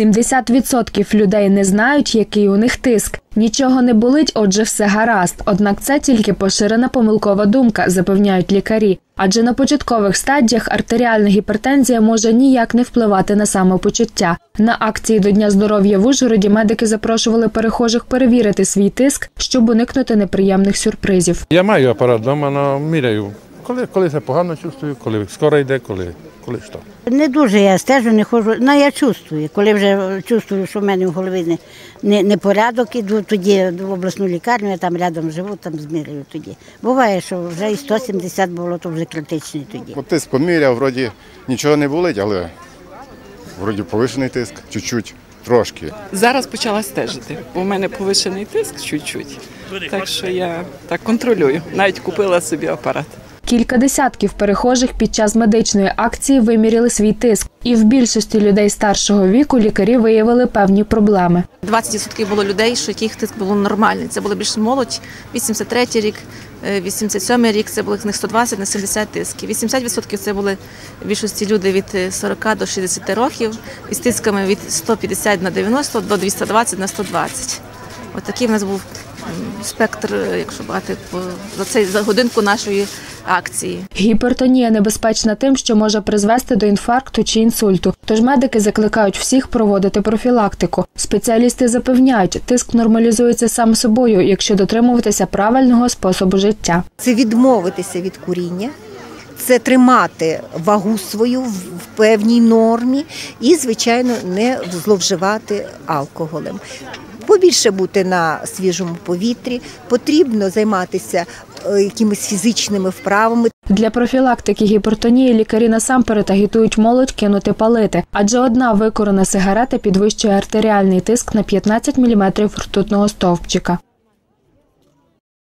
70% людей не знають, який у них тиск. Нічого не болить, отже, все гаразд. Однак це тільки поширена помилкова думка, запевняють лікарі. Адже на початкових стадіях артеріальна гіпертензія може ніяк не впливати на самопочуття. На акції до Дня здоров'я в Ужгороді медики запрошували перехожих перевірити свій тиск, щоб уникнути неприємних сюрпризів. Я маю апарат вдома, але міряю. Коли, коли це погано чувствую, коли скоро йде, коли, коли що. Не дуже я стежу, не ходжу. Ну, я чувствую. Коли вже чувствую, що в мене в голові не, не, не порядок, іду тоді в обласну лікарню, я там рядом живу, там змірюю тоді. Буває, що вже і 170 було, то вже критичний тоді. От тиск поміряв, вроді нічого не болить, але вроді повишений тиск, чуть-чуть, трошки. Зараз почала стежити, бо в мене повишений тиск чуть-чуть. Так що я так контролюю. Навіть купила собі апарат. Кілька десятків перехожих під час медичної акції виміряли свій тиск, і в більшості людей старшого віку лікарі виявили певні проблеми. 20% було людей, що яких тиск було нормальний. Це була більш молодь, 83 рік, е, 87 рік, це було з них 120 на 70 тисків. 80% це були в більшості люди від е, 40 до 60 років, із тисками від 150 на 90 до 220 на 120. От в нас був спектр, е, якщо брати за цей за годинку нашої акції. Гіпертонія небезпечна тим, що може призвести до інфаркту чи інсульту. Тож медики закликають всіх проводити профілактику. Спеціалісти запевняють, тиск нормалізується сам собою, якщо дотримуватися правильного способу життя. це відмовитися від куріння, це тримати вагу свою в певній нормі і, звичайно, не зловживати алкоголем. Побільше бути на свіжому повітрі, потрібно займатися е, якимись фізичними вправами, Для профілактики гіпертонії лікарі насамперед агітують молодь кинути палити, адже одна викорена сигарета підвищує артеріальний тиск на 15 мм ртутного стовпчика.